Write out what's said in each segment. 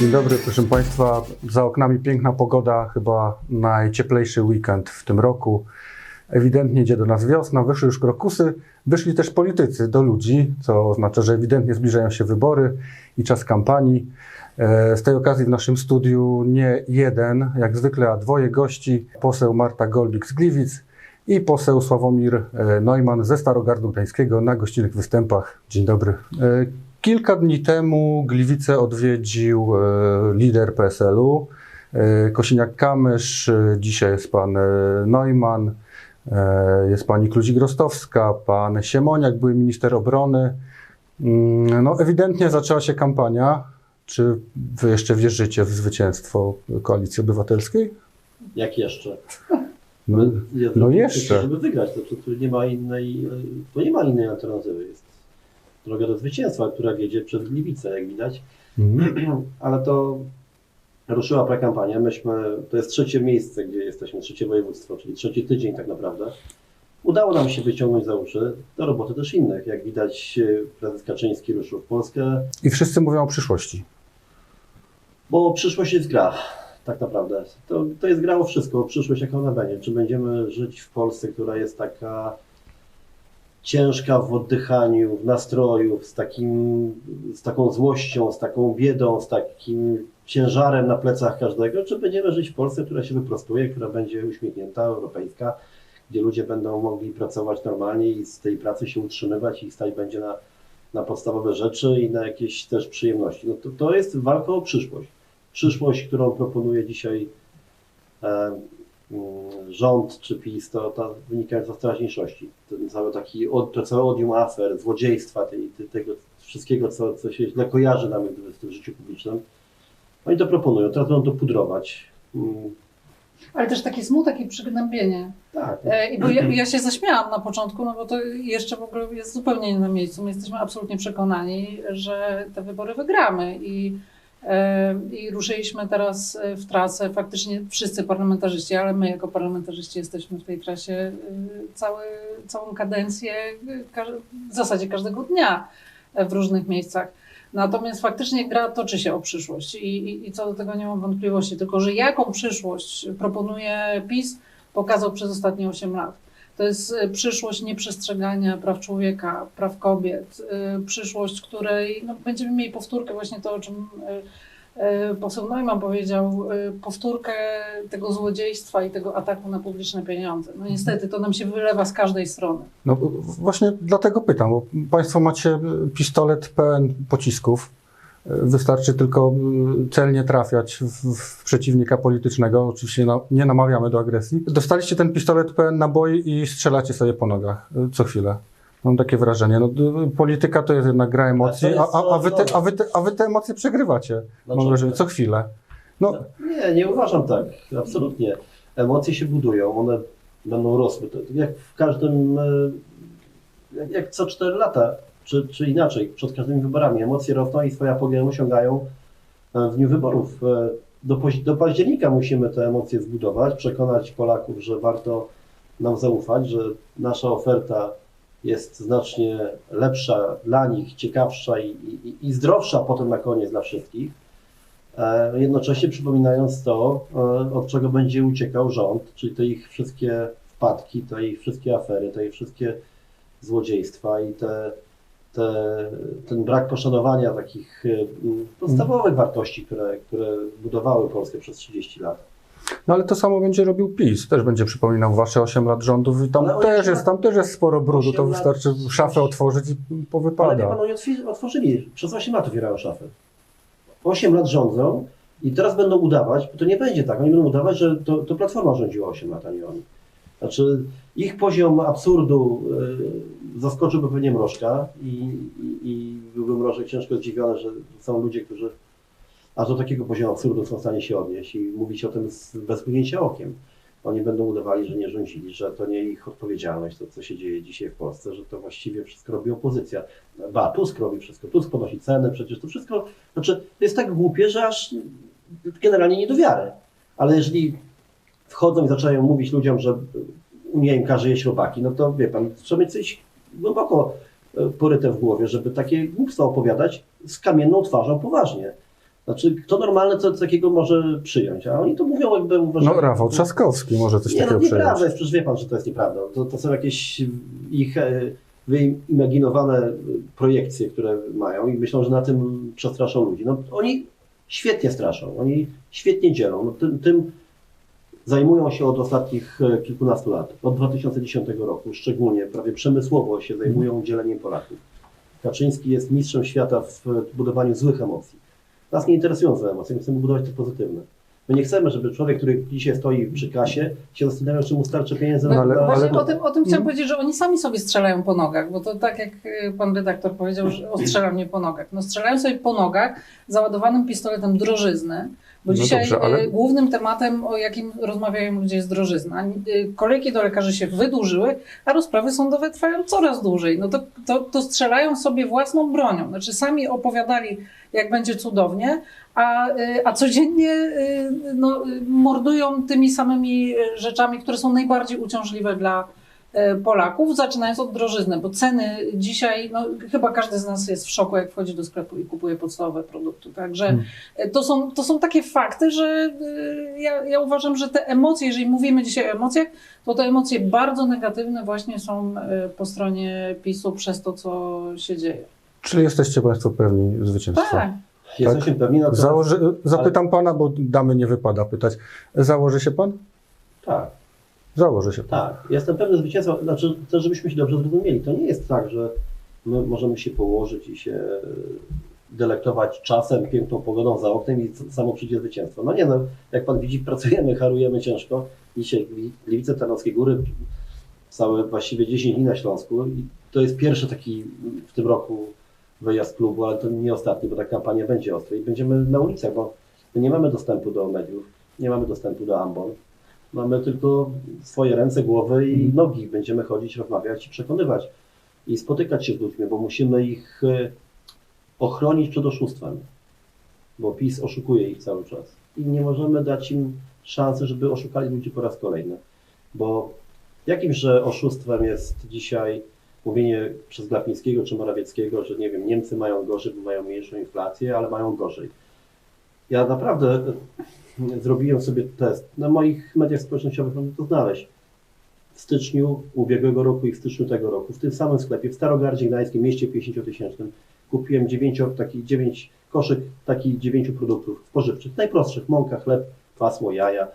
Dzień dobry, proszę Państwa. Za oknami piękna pogoda, chyba najcieplejszy weekend w tym roku. Ewidentnie idzie do nas wiosna, wyszły już krokusy, wyszli też politycy do ludzi, co oznacza, że ewidentnie zbliżają się wybory i czas kampanii. E, Z tej okazji w naszym studiu nie jeden, jak zwykle, a dwoje gości. Poseł Marta Golbik z Gliwic i poseł Sławomir e, Neumann ze Starogardu Gdańskiego na gościnnych występach. Dzień dobry. Kilka dni temu Gliwice odwiedził e, lider PSL-u, e, Kosiniak-Kamysz, e, dzisiaj jest pan Neumann, jest pani Kluzik-Rostowska, pan Siemoniak, były minister obrony. Mm, No ewidentnie zaczęła się kampania. Czy wy jeszcze wierzycie w zwycięstwo Koalicji Obywatelskiej? Jak jeszcze? No, Ja no jeszcze. Żeby wygrać, to, to, to nie ma innej, to nie ma innej alternatywy. Jest droga do zwycięstwa, która wiedzie przez Gliwice, jak widać. mhm. Ale to ruszyła prekampania. Myśmy, to jest trzecie miejsce, gdzie jesteśmy, trzecie województwo, czyli trzeci tydzień tak naprawdę. Udało nam się wyciągnąć za uszy do roboty też innych. Jak widać, prezes Kaczyński ruszył w Polskę, I wszyscy mówią o przyszłości. Bo przyszłość jest gra, tak naprawdę. To, to jest gra o wszystko, o przyszłość jak ona będzie. Czy będziemy żyć w Polsce, która jest taka ciężka w oddychaniu, w nastroju, z, takim, z taką złością, z taką biedą, z takim ciężarem na plecach każdego, czy będziemy żyć w Polsce, która się wyprostuje, która będzie uśmiechnięta, europejska, gdzie ludzie będą mogli pracować normalnie i z tej pracy się utrzymywać i stać będzie na, na podstawowe rzeczy i na jakieś też przyjemności. No to, to jest walka o przyszłość. Przyszłość, którą proponuje dzisiaj e, rząd czy PiS, to, to wynikająca z teraźniejszości. Ten cały taki, to całe odium afer, złodziejstwa, tej, tej, tego wszystkiego, co, co się źle kojarzy nam w tym życiu publicznym. Oni to proponują, teraz będą to pudrować. Mm, Ale też taki smutek i przygnębienie. tak, E, I bo ja, ja się zaśmiałam na początku, no bo to jeszcze w ogóle jest zupełnie nie na miejscu. My jesteśmy absolutnie przekonani, że te wybory wygramy i, e, i ruszyliśmy teraz e, w trasę. Faktycznie wszyscy parlamentarzyści, ale my jako parlamentarzyści jesteśmy w tej trasie e, cały, całą kadencję, e, w zasadzie każdego dnia w różnych miejscach. Natomiast faktycznie gra toczy się o przyszłość i, i, i co do tego nie mam wątpliwości. Tylko, że jaką przyszłość proponuje PiS, pokazał przez ostatnie 8 lat. To jest y, przyszłość nieprzestrzegania praw człowieka, praw kobiet, y, przyszłość, której no, będziemy mieli powtórkę, właśnie to, o czym y, poseł Neumann powiedział, powtórkę tego złodziejstwa i tego ataku na publiczne pieniądze. No niestety to nam się wylewa z każdej strony. No właśnie dlatego pytam, bo Państwo macie pistolet pełen pocisków. Wystarczy tylko y, celnie trafiać w, w przeciwnika politycznego. Oczywiście na, nie namawiamy do agresji. Dostaliście ten pistolet pełen naboi i strzelacie sobie po nogach y, co chwilę. Mam takie wrażenie. No, y, polityka to jest jednak gra emocji, a, a, a, wy, te, a, wy, te, a wy te emocje przegrywacie. Mam Dlaczego? wrażenie, co chwilę. No, Nie, nie uważam tak, absolutnie. Emocje się budują, one będą rosły. Jak w każdym, e, jak, jak co 4 lata, czy, czy inaczej, przed każdymi wyborami. Emocje rosną i swoje apogeum osiągają e, w dniu wyborów. E, Do, do października musimy te emocje zbudować, przekonać Polaków, że warto nam zaufać, że nasza oferta jest znacznie lepsza dla nich, ciekawsza i, i, i zdrowsza potem na koniec dla wszystkich. E, jednocześnie przypominając to, od czego będzie uciekał rząd, czyli te ich wszystkie wpadki, te ich wszystkie afery, te ich wszystkie złodziejstwa i te, te, ten brak poszanowania takich m, podstawowych wartości, które, które budowały Polskę przez 30 lat. no ale to samo będzie robił PiS. Też będzie przypominał wasze 8 lat rządów i tam Ale też jest, tam też jest sporo brudu. To 8 lat- wystarczy szafę otworzyć i Ale powypada. pan, oni otwi- otworzyli, przez 8 lat otwierają szafę. 8 lat rządzą i teraz będą udawać, bo to nie będzie tak, oni będą udawać, że to, to Platforma rządziła 8 lat, a nie oni. Znaczy ich poziom absurdu y, zaskoczyłby pewnie Mrożka i, i, i byłby Mrożek ciężko zdziwiony, że są ludzie, którzy aż do takiego poziomu absurdu są w stanie się odnieść i mówić o tym z, bez mrugnięcia okiem. Oni będą udawali, że nie rządzili, że to nie ich odpowiedzialność, to co się dzieje dzisiaj w Polsce, że to właściwie wszystko robi opozycja. Ba, Tusk robi wszystko, Tusk podnosi ceny, przecież to wszystko, znaczy to jest tak głupie, że aż generalnie nie do wiary. Ale jeżeli wchodzą i zaczynają mówić ludziom, że Unia im każe jeść robaki, no to wie pan, trzeba mieć coś głęboko e, poryte w głowie, żeby takie głupstwa opowiadać z kamienną twarzą poważnie. Znaczy, kto normalny co takiego może przyjąć? A oni to mówią jakby uważają. No Rafał Trzaskowski może coś Nie, no takiego nieprawda przejąć. jest, przecież wie pan, że to jest nieprawda. To, to są jakieś ich e, wyimaginowane projekcje, które mają i myślą, że na tym przestraszą ludzi. No oni świetnie straszą, oni świetnie dzielą. No, tym, tym zajmują się od ostatnich e, kilkunastu lat. Od 2010 roku szczególnie, prawie przemysłowo się zajmują dzieleniem Polaków. Kaczyński jest mistrzem świata w budowaniu złych emocji. Nas nie interesują złe emocje, my chcemy budować te pozytywne. My nie chcemy, żeby człowiek, który dzisiaj stoi przy kasie, się zastanawiał, czy mu starczy pieniędzy No, na ale- na- Właśnie ale- o tym, o tym chciałam Mm. powiedzieć, że oni sami sobie strzelają po nogach, bo to tak jak y, pan redaktor powiedział, że ostrzela mnie po nogach. No strzelają sobie po nogach załadowanym pistoletem drożyzny, bo No dzisiaj dobrze, ale- y, głównym tematem, o jakim rozmawiają ludzie, jest drożyzna. Y, Kolejki do lekarzy się wydłużyły, a rozprawy sądowe trwają coraz dłużej. No to, to, to strzelają sobie własną bronią. Znaczy sami opowiadali, jak będzie cudownie, a, y, a codziennie no, mordują tymi samymi rzeczami, które są najbardziej uciążliwe dla Polaków, zaczynając od drożyzny, bo ceny dzisiaj, no, chyba każdy z nas jest w szoku, jak wchodzi do sklepu i kupuje podstawowe produkty. Także Hmm. y, to, są, to są takie fakty, że y, ja, ja uważam, że te emocje, jeżeli mówimy dzisiaj o emocjach, to te emocje bardzo negatywne właśnie są po stronie PiSu przez to, co się dzieje. Czy jesteście Państwo pewni zwycięstwa? Tak. Jesteśmy pewni. Założy, zapytam Pana, bo damy nie wypada pytać. Założy się Pan? Tak, Założy się tak. Jestem pewny zwycięstwa. Znaczy, to żebyśmy się dobrze zrozumieli. To nie jest tak, że my możemy się położyć i się delektować czasem, piękną pogodą za oknem i samo przyjdzie zwycięstwo. No nie no, jak Pan widzi, pracujemy, harujemy ciężko. Dzisiaj Gliwi- Gliwice, Tarnowskie Góry, całe właściwie 10 dni na Śląsku i to jest pierwszy taki w tym roku wyjazd klubu, ale to nie ostatni, bo ta kampania będzie ostra i będziemy na ulicach, bo nie mamy dostępu do mediów, nie mamy dostępu do ambon. Mamy tylko swoje ręce, głowy i nogi. Będziemy chodzić, rozmawiać i przekonywać. I spotykać się z ludźmi, bo musimy ich e, ochronić przed oszustwem. Bo PiS oszukuje ich cały czas. I nie możemy dać im szansy, żeby oszukali ludzi po raz kolejny. Bo jakimże oszustwem jest dzisiaj mówienie przez Glapińskiego czy Morawieckiego, że nie wiem, Niemcy mają gorzej, bo mają mniejszą inflację, ale mają gorzej. Ja naprawdę zrobiłem sobie test. Na moich mediach społecznościowych można to znaleźć. W styczniu ubiegłego roku i w styczniu tego roku, w tym samym sklepie, w Starogardzie Gdańskim, mieście 50-tysięcznym, kupiłem 9, taki 9 koszyk takich 9 produktów spożywczych, najprostszych, mąka, chleb, masło, jaja,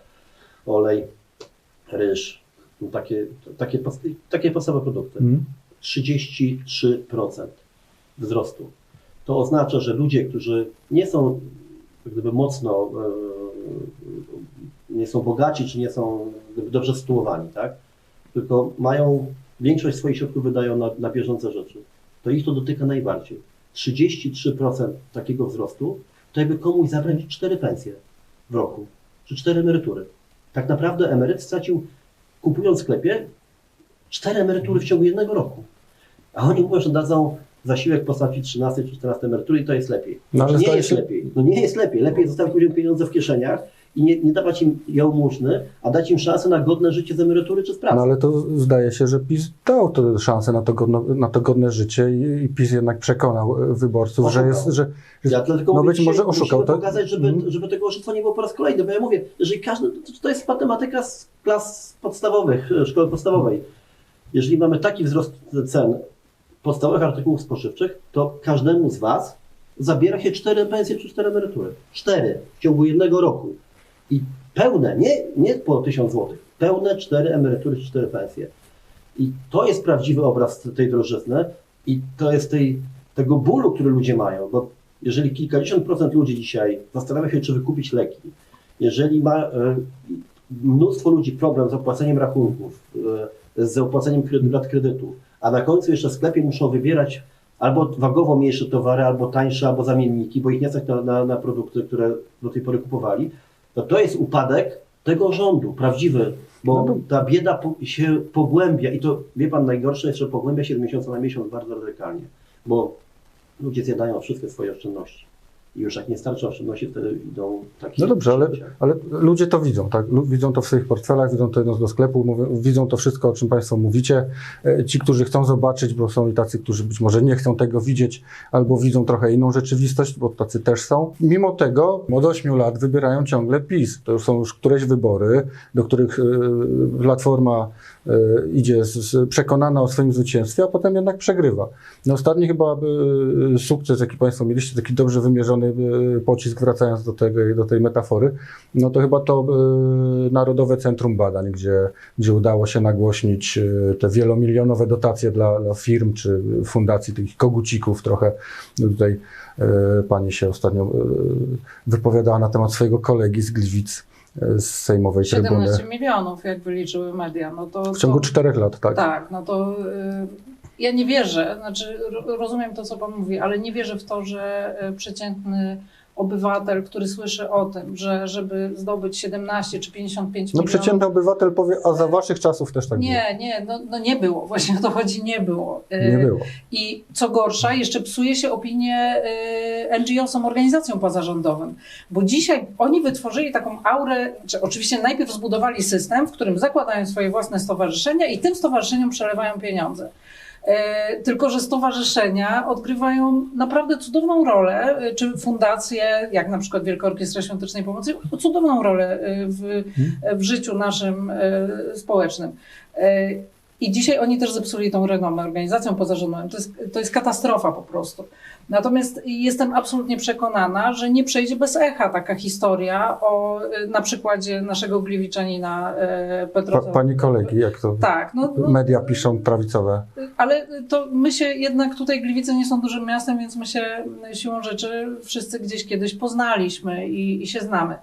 olej, ryż, no takie, takie, takie podstawowe produkty. Mm. 33% wzrostu. To oznacza, że ludzie, którzy nie są jak gdyby mocno, e, nie są bogaci, czy nie są dobrze sytuowani, tak? tylko mają, większość swoich środków wydają na, na bieżące rzeczy, to ich to dotyka najbardziej. 33% takiego wzrostu, to jakby komuś zabrać 4 pensje w roku, czy 4 emerytury. Tak naprawdę emeryt stracił, kupując w sklepie, 4 emerytury w ciągu jednego roku. A oni mówią, że dadzą zasiłek w postaci 13 czy 14 emerytury i to jest lepiej. No, nie jest się- lepiej. No nie jest lepiej. Lepiej zostawić ludziom pieniądze w kieszeniach i nie, nie dawać im jałmużny, a dać im szansę na godne życie z emerytury czy z pracy. No ale to zdaje się, że PiS dał to szansę na to, godno, na to godne życie i, i PiS jednak przekonał e, wyborców, że Oszukał. jest, że, że Ja tylko no być może oszukał. To, pokazać, żeby, Mhm. żeby tego oszustwa nie było po raz kolejny, bo ja mówię, jeżeli każdy, to, to jest matematyka z klas podstawowych, e, szkoły podstawowej. Jeżeli mamy taki wzrost cen podstawowych artykułów spożywczych, to każdemu z Was zabiera się cztery pensje czy cztery emerytury. Cztery w ciągu jednego roku. I pełne, nie, nie po tysiąc złotych, pełne cztery emerytury czy cztery pensje. I to jest prawdziwy obraz tej drożyzny i to jest tej, tego bólu, który ludzie mają, bo jeżeli kilkadziesiąt procent ludzi dzisiaj zastanawia się, czy wykupić leki, jeżeli ma e, mnóstwo ludzi problem z opłaceniem rachunków, e, z opłaceniem kredyt, rat kredytu, a na końcu jeszcze w sklepie muszą wybierać albo wagowo mniejsze towary, albo tańsze, albo zamienniki, bo ich nie stać na, na, na produkty, które do tej pory kupowali, to to jest upadek tego rządu, prawdziwy, bo No to- ta bieda po, się pogłębia i to, wie pan, najgorsze jest, że pogłębia się z miesiąca na miesiąc bardzo radykalnie, bo ludzie zjadają wszystkie swoje oszczędności. I już jak nie starczy oszczędności, wtedy idą takie No dobrze, ale, ale ludzie to widzą, tak? Widzą to w swoich portfelach, widzą to idąc do sklepu, mówią, widzą to wszystko, o czym Państwo mówicie. E, Ci, którzy chcą zobaczyć, bo są i tacy, którzy być może nie chcą tego widzieć, albo widzą trochę inną rzeczywistość, bo tacy też są. Mimo tego od 8 lat wybierają ciągle PiS. To już są już któreś wybory, do których e, Platforma e, idzie przekonana o swoim zwycięstwie, a potem jednak przegrywa. No ostatni chyba sukces, jaki Państwo mieliście, taki dobrze wymierzony e, pocisk, wracając do, tego, do tej metafory, no to chyba to e, Narodowe Centrum Badań, gdzie, gdzie udało się nagłośnić e, te wielomilionowe dotacje dla, dla firm czy fundacji, tych kogucików trochę. Tutaj pani się ostatnio wypowiadała na temat swojego kolegi z Gliwic, z sejmowej trybuny. 17 milionów, jak wyliczyły media. No to, W ciągu to, czterech lat, tak? Tak, no to ja nie wierzę, znaczy ro- rozumiem to, co Pan mówi, ale nie wierzę w to, że y, przeciętny obywatel, który słyszy o tym, że żeby zdobyć 17 czy 55 No milionów... przeciętny obywatel powie, a za waszych czasów też tak Nie, nie, no, no nie było, właśnie o to chodzi, nie było. było. Y, Nie było. I co gorsza, jeszcze psuje się opinię y, NGO-som, organizacjom pozarządowym. Bo dzisiaj oni wytworzyli taką aurę, czy oczywiście najpierw zbudowali system, w którym zakładają swoje własne stowarzyszenia i tym stowarzyszeniom przelewają pieniądze. E, Tylko, że stowarzyszenia odgrywają naprawdę cudowną rolę, e, czy fundacje, jak na przykład Wielka Orkiestra Świątecznej Pomocy, cudowną rolę e, w, w życiu naszym społecznym. I dzisiaj oni też zepsuli tą renomę organizacją pozarządową. To jest, to jest katastrofa po prostu. Natomiast jestem absolutnie przekonana, że nie przejdzie bez echa taka historia o e, na przykładzie naszego gliwiczanina e, Pa, Petra. pani kolegi, jak to Tak, no, no media piszą prawicowe. ale to my się jednak tutaj Gliwice nie są dużym miastem, więc my się siłą rzeczy wszyscy gdzieś kiedyś poznaliśmy i, i się znamy.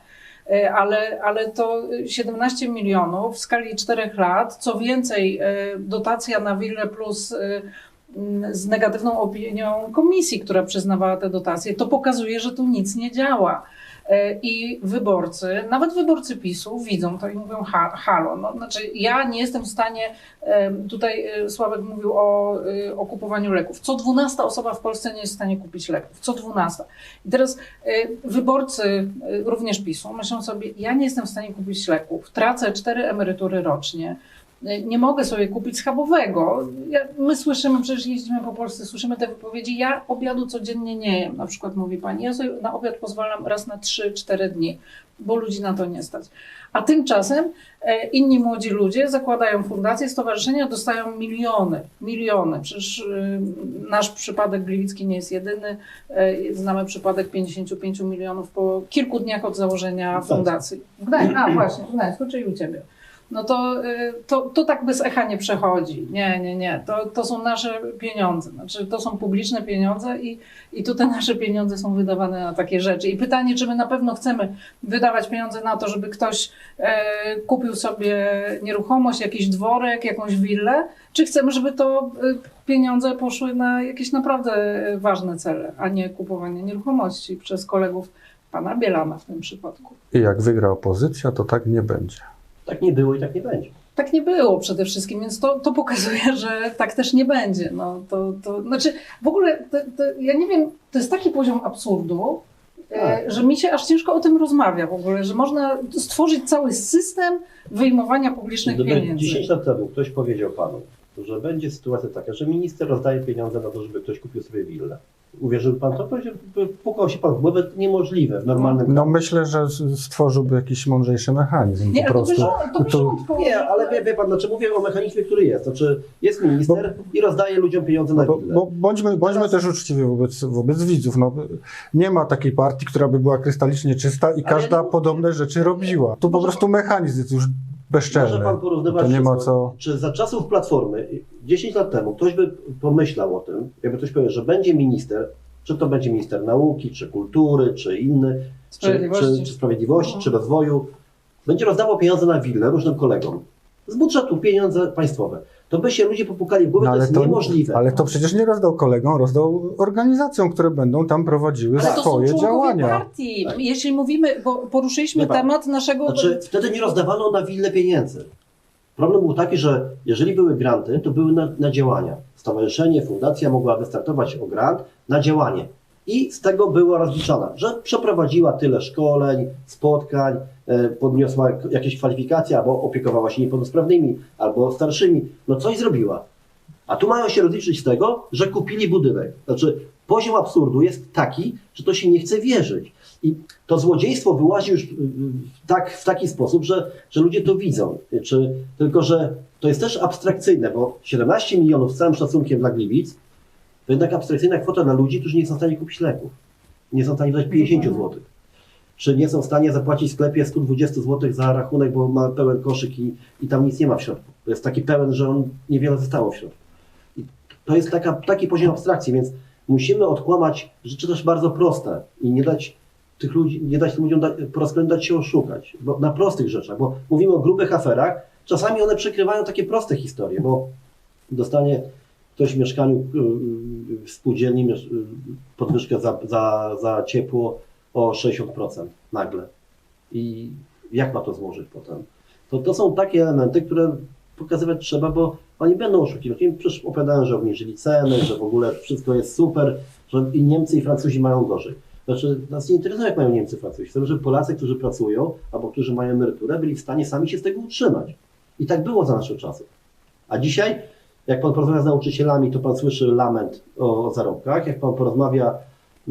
Ale, ale to 17 milionów w skali 4 lat, co więcej, dotacja na Willę plus z negatywną opinią komisji, która przyznawała te dotacje, to pokazuje, że tu nic nie działa. E, I wyborcy, nawet wyborcy PiSu widzą to i mówią ha, halo. No, znaczy ja nie jestem w stanie, tutaj e, Sławek mówił o, e, o kupowaniu leków. Co dwunasta osoba w Polsce nie jest w stanie kupić leków. Co dwunasta. I teraz wyborcy również PiSu myślą sobie, ja nie jestem w stanie kupić leków, tracę cztery emerytury rocznie, nie mogę sobie kupić schabowego. Ja, my słyszymy, przecież jeździmy po Polsce, słyszymy te wypowiedzi, ja obiadu codziennie nie jem, na przykład mówi pani, ja sobie na obiad pozwalam raz na 3-4 dni, bo ludzi na to nie stać. A tymczasem e, inni młodzi ludzie zakładają fundacje, stowarzyszenia, dostają miliony, miliony. Przecież y, nasz przypadek gliwicki nie jest jedyny. E, Znamy przypadek 55 milionów po kilku dniach od założenia fundacji. W Gdańsku, a właśnie, w Gdańsku, czyli u Ciebie. No to, y, to, to tak bez echa nie przechodzi. Nie, nie, nie. To, to są nasze pieniądze. Znaczy, to są publiczne pieniądze i, i te nasze pieniądze są wydawane na takie rzeczy. I pytanie, czy my na pewno chcemy wydawać pieniądze na to, żeby ktoś e, kupił sobie nieruchomość, jakiś dworek, jakąś willę, czy chcemy, żeby to e, pieniądze poszły na jakieś naprawdę e, ważne cele, a nie kupowanie nieruchomości przez kolegów pana Bielana w tym przypadku. I jak wygra opozycja, to tak nie będzie. Tak nie było i tak nie będzie. Tak nie było przede wszystkim, więc to, to pokazuje, że tak też nie będzie. No, to, to, znaczy, w ogóle, to, to, ja nie wiem, to jest taki poziom absurdu, e, Tak. że mi się aż ciężko o tym rozmawia w ogóle, że można stworzyć cały system wyjmowania publicznych Gdyby pieniędzy. 10 lat temu ktoś powiedział panu, że będzie sytuacja taka, że minister rozdaje pieniądze na to, żeby ktoś kupił sobie willę. Uwierzył pan to? Pukał się pan w głowę, to niemożliwe w normalnym No myślę, że stworzyłby jakiś mądrzejszy mechanizm Nie, po ale to by prostu. to by To-. Nie, ale wie, wie pan, znaczy mówię o mechanizmie, który jest. Znaczy jest minister i rozdaje ludziom pieniądze na Bo, willę. bo bądźmy, bądźmy Teraz- też uczciwi wobec, wobec widzów. No, nie ma takiej partii, która by była krystalicznie czysta i Ale ja każda nie podobne rzeczy robiła. Tu po prostu mechanizm jest już bezczelny. Może pan porównywać To nie ma co- Czy za czasów Platformy, 10 lat temu, ktoś by pomyślał o tym, jakby ktoś powiedział, że będzie minister, czy to będzie minister nauki, czy kultury, czy inny, czy, Sprawiedliwości. czy, czy sprawiedliwości, Mhm. czy rozwoju, będzie rozdawał pieniądze na willę różnym kolegom. Z budżetu pieniądze państwowe. To by się ludzie popukali w głowę, No, to jest to, niemożliwe. ale to przecież nie rozdał kolegom, rozdał organizacjom, które będą tam prowadziły Ale to są swoje działania. partii. Jeśli mówimy, bo poruszyliśmy pan, temat naszego... Znaczy, wtedy nie rozdawano na willę pieniędzy. Problem był taki, że jeżeli były granty, to były na, na działania. Stowarzyszenie, fundacja mogła wystartować o grant na działanie. I z tego była rozliczana, że przeprowadziła tyle szkoleń, spotkań, e, podniosła jakieś kwalifikacje, albo opiekowała się niepełnosprawnymi, albo starszymi. No coś zrobiła. A tu mają się rozliczyć z tego, że kupili budynek. Znaczy, poziom absurdu jest taki, że to się nie chce wierzyć. I to złodziejstwo wyłazi już w, tak, w taki sposób, że, że ludzie to widzą. Czy, tylko, że to jest też abstrakcyjne, bo 17 milionów z całym szacunkiem dla Gliwic to jednak abstrakcyjna kwota dla ludzi, którzy nie są w stanie kupić leków. Nie są w stanie dać 50 zł. Czy nie są w stanie zapłacić w sklepie 120 zł za rachunek, bo ma pełen koszyk i, i tam nic nie ma w środku. To jest taki pełen, że on niewiele zostało w środku. I to jest taka, taki poziom abstrakcji, więc musimy odkłamać rzeczy też bardzo proste i nie dać tych ludzi, nie dać tym ludziom da, się oszukać, bo na prostych rzeczach, bo mówimy o grubych aferach, czasami one przykrywają takie proste historie, bo dostanie ktoś w mieszkaniu y, w spółdzielni y, podwyżkę za, za, za ciepło o 60% nagle. I jak ma to złożyć potem? To, to są takie elementy, które pokazywać trzeba, bo oni będą oszukiwać. Im przecież opowiadają, że obniżyli ceny, że w ogóle wszystko jest super, że i Niemcy i Francuzi mają gorzej. Znaczy, nas nie interesuje, jak mają Niemcy, Francuzi. Chcemy, żeby Polacy, którzy pracują albo którzy mają emeryturę, byli w stanie sami się z tego utrzymać. I tak było za naszych czasów. A dzisiaj, jak pan porozmawia z nauczycielami, to pan słyszy lament o, o zarobkach. Jak pan porozmawia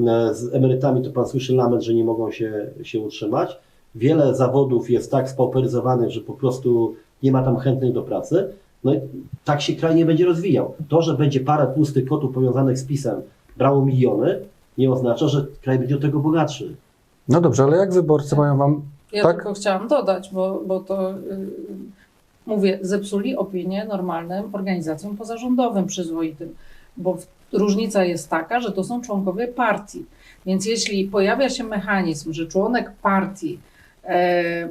e, z emerytami, to pan słyszy lament, że nie mogą się, się utrzymać. Wiele zawodów jest tak spauperyzowanych, że po prostu nie ma tam chętnych do pracy. No i tak się kraj nie będzie rozwijał. To, że będzie parę tłustych kotów powiązanych z PiSem brało miliony, nie oznacza, że kraj będzie od tego bogatszy. No dobrze, ale jak wyborcy mają wam Ja Tak? tylko chciałam dodać, bo, bo to y, mówię, zepsuli opinię normalnym organizacjom pozarządowym przyzwoitym, bo w- różnica jest taka, że to są członkowie partii. Więc jeśli pojawia się mechanizm, że członek partii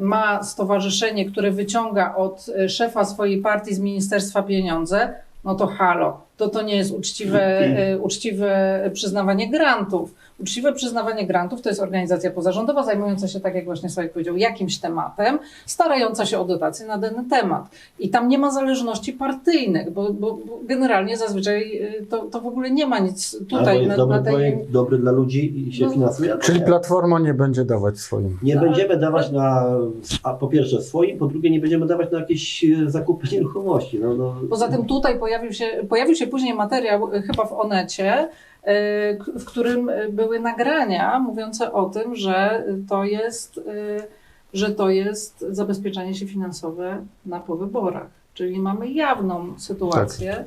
ma stowarzyszenie, które wyciąga od e, szefa swojej partii z ministerstwa pieniądze, no to halo, to to nie jest uczciwe, e, uczciwe przyznawanie grantów. Uczciwe przyznawanie grantów to jest organizacja pozarządowa zajmująca się, tak jak właśnie Sławek powiedział, jakimś tematem, starająca się o dotacje na dany temat. I tam nie ma zależności partyjnych, bo, bo, bo generalnie zazwyczaj y, to, to w ogóle nie ma nic Albo tutaj jest na, dobry na tej... projekt, dobry dla ludzi i się No. finansuje. albo Czyli. Platforma nie będzie dawać swoim. Nie No, będziemy dawać na, a po pierwsze swoim, po drugie nie będziemy dawać na jakieś e, zakupy nieruchomości. No, no, Poza tym tutaj pojawił się, pojawił się później materiał, y, chyba w Onecie, k- w którym y, były nagrania mówiące o tym, że to jest, że to jest zabezpieczanie się finansowe na po wyborach. Czyli mamy jawną sytuację, y,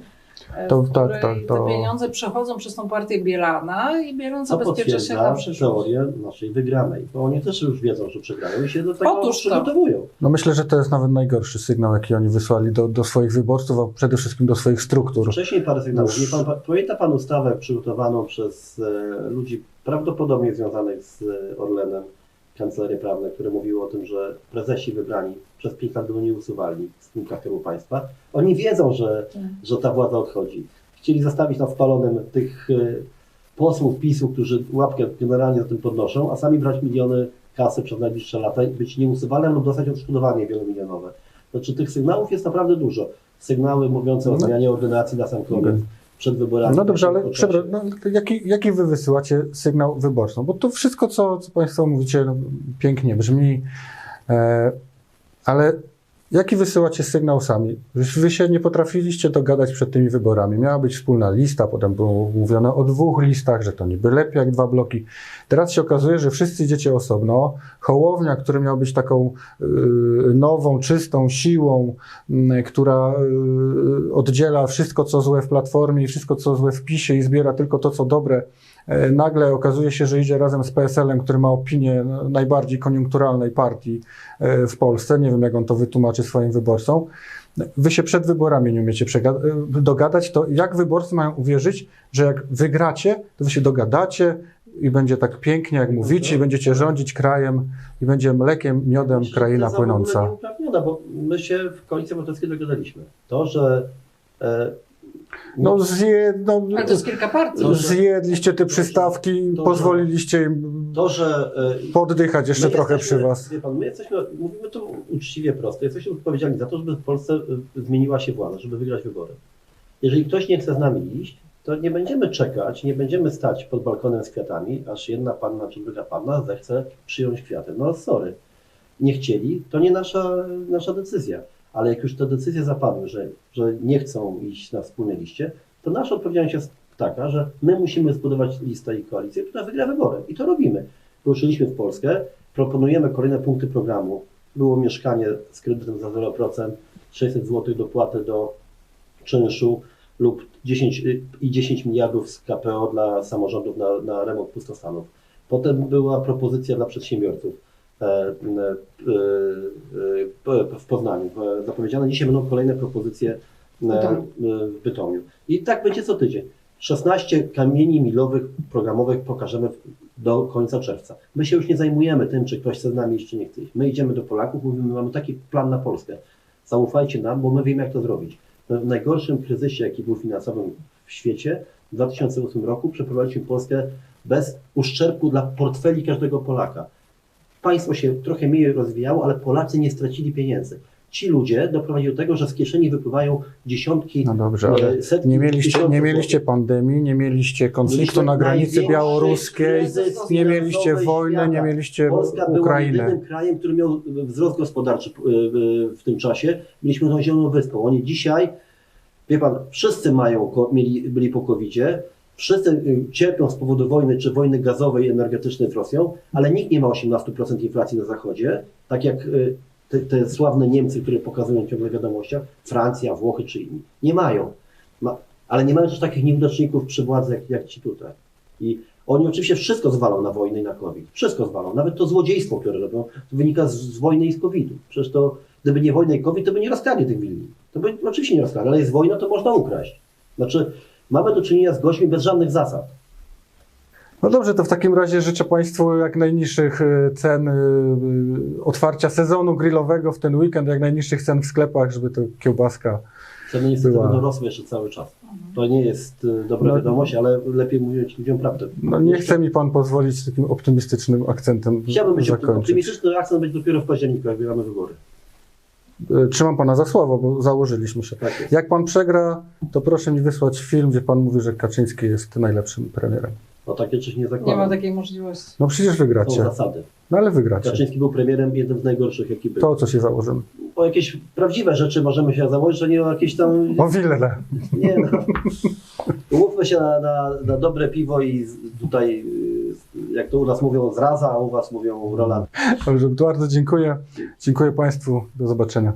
To- w tak, tak, to- te pieniądze przechodzą przez tą partię Bielana i Bielan zabezpiecza się na przyszłość. teorię naszej wygranej. Bo oni też już wiedzą, że przegrają i się do tego Otóż to. przygotowują. No myślę, że to jest nawet najgorszy sygnał, jaki oni wysłali do, do swoich wyborców, a przede wszystkim do swoich struktur. Wcześniej parę sygnałów. Już- Nie pan, pamięta Pan ustawę przygotowaną przez e, ludzi prawdopodobnie związanych z e, Orlenem, kancelarie prawne, które mówiły o tym, że prezesi wybrani przez pięć lat będą nieusuwalni w spółkach Skarbu Państwa. Oni wiedzą, że, Tak. że ta władza odchodzi. Chcieli zostawić na spalonym tych e, posłów PiSu, którzy łapkę generalnie za tym podnoszą, a sami brać miliony kasy przez najbliższe lata i być nieusuwalnym lub dostać odszkodowanie wielomilionowe. Znaczy tych sygnałów jest naprawdę dużo. Sygnały mówiące o No. zmianie ordynacji na sam koniec, Okej. przed wyborami. No dobrze, ale no, jaki, jaki wy wysyłacie sygnał wyborcom? Bo to wszystko, co, co Państwo mówicie, no, pięknie brzmi, e, ale jaki wysyłacie sygnał sami? Wy się nie potrafiliście dogadać przed tymi wyborami. Miała być wspólna lista, potem było mówione o dwóch listach, że to niby lepiej jak dwa bloki. Teraz się okazuje, że wszyscy idziecie osobno. Hołownia, który miał być taką y, nową, czystą siłą, y, która y, oddziela wszystko, co złe w Platformie i wszystko, co złe w PiSie i zbiera tylko to, co dobre, nagle okazuje się, że idzie razem z PSL-em, który ma opinię najbardziej koniunkturalnej partii e, w Polsce. Nie wiem, jak on to wytłumaczy swoim wyborcom. Wy się przed wyborami nie umiecie e, dogadać, to jak wyborcy mają uwierzyć, że jak wygracie, to wy się dogadacie i będzie tak pięknie, jak mówicie, i będziecie rządzić krajem i będzie mlekiem, miodem Myślę, kraina płynąca. nieuprawniona, bo my się w Koalicji Obywatelskiej dogadaliśmy. To, że e, No, zje, no, Ale to jest kilka partii. Że- zjedliście te przystawki, to, pozwoliliście im to, że e, poddychać jeszcze trochę jesteśmy- przy was. Wie pan, my jesteśmy, mówimy to uczciwie prosto, jesteśmy odpowiedzialni za to, żeby w Polsce y, zmieniła się władza, żeby wygrać wybory. Jeżeli ktoś nie chce z nami iść, to nie będziemy czekać, nie będziemy stać pod balkonem z kwiatami, aż jedna panna czy druga panna zechce przyjąć kwiaty. No sorry, nie chcieli, to nie nasza, nasza decyzja. Ale jak już te decyzje zapadły, że, że nie chcą iść na wspólne liście, to nasza odpowiedzialność jest taka, że my musimy zbudować listę i koalicję, która wygra wybory. I to robimy. Ruszyliśmy w Polskę, proponujemy kolejne punkty programu. Było mieszkanie z kredytem za 0%, 600 zł dopłaty do czynszu lub 10, y, i 10 miliardów z KPO dla samorządów na, na remont pustostanów. Potem była propozycja dla przedsiębiorców w Poznaniu. E, Zapowiedziane dzisiaj będą kolejne propozycje e, e, w Bytomiu. I tak będzie co tydzień. 16 kamieni milowych programowych pokażemy w- do końca czerwca. My się już nie zajmujemy tym, czy ktoś chce z nami iść, czy nie chce iść. My idziemy do Polaków, mówimy, mamy taki plan na Polskę. Zaufajcie nam, bo my wiemy, jak to zrobić. W najgorszym kryzysie, jaki był finansowym w świecie, w 2008 roku przeprowadziliśmy Polskę bez uszczerbku dla portfeli każdego Polaka. Państwo się trochę mniej rozwijało, ale Polacy nie stracili pieniędzy. Ci ludzie doprowadzili do tego, że z kieszeni wypływają dziesiątki, No dobrze, ale e, setki nie mieliście, nie mieliście pandemii, nie mieliście konfliktu na granicy białoruskiej, nie mieliście wojny, świata. nie mieliście Polska była Ukrainy. jedynym krajem, który miał wzrost gospodarczy y, y, w tym czasie. Mieliśmy tą zieloną wyspą. Oni dzisiaj, wie pan, wszyscy mają, mieli, byli po COVID-zie, wszyscy y, cierpią z powodu wojny, czy wojny gazowej, energetycznej z Rosją, ale nikt nie ma 18% inflacji na zachodzie, tak jak y, te, te sławne Niemcy, które pokazują ciągle wiadomościach, Francja, Włochy czy inni. Nie mają. Ma, ale nie mają też takich nieudaczników przy władzy, jak, jak ci tutaj. I oni oczywiście wszystko zwalą na wojnę i na COVID. Wszystko zwalą. Nawet to złodziejstwo, które robią, to wynika z, z wojny i z COVID-u. Przecież to, gdyby nie wojna i COVID, to by nie rozkradli tych willi. To by oczywiście nie rozkradli, ale jest wojna, to można ukraść. Znaczy, mamy do czynienia z gośćmi bez żadnych zasad. No dobrze, to w takim razie życzę Państwu jak najniższych y, cen y, y, otwarcia sezonu grillowego w ten weekend, jak najniższych cen w sklepach, żeby to kiełbaska. Ceny niestety Była. będą rosły jeszcze cały czas. To nie jest dobra No. wiadomość, ale lepiej mówić ludziom prawdę. No nie Jeszcze- chce mi Pan pozwolić takim optymistycznym akcentem Chciałbym być zakończyć. optymistyczny, akcent będzie dopiero w październiku, jak bieramy wybory. Y, Trzymam Pana za słowo, bo założyliśmy się. Tak. Jak Pan przegra, to proszę mi wysłać film, gdzie Pan mówi, że Kaczyński jest najlepszym premierem. No takie coś nie Nie ma zakładam. takiej możliwości. No przecież Są wygracie. zasady. No ale wygracie. Kaczyński był premierem, jednym z najgorszych, jaki był. To, co się założymy. O jakieś prawdziwe rzeczy możemy się założyć, a nie o jakieś tam... O wiele. Nie no. Umówmy się na, na, na dobre piwo i tutaj, y, jak to u nas mówią, zraza, a u was mówią Roland. Dobrze, bardzo dziękuję. Dziękuję Państwu. Do zobaczenia.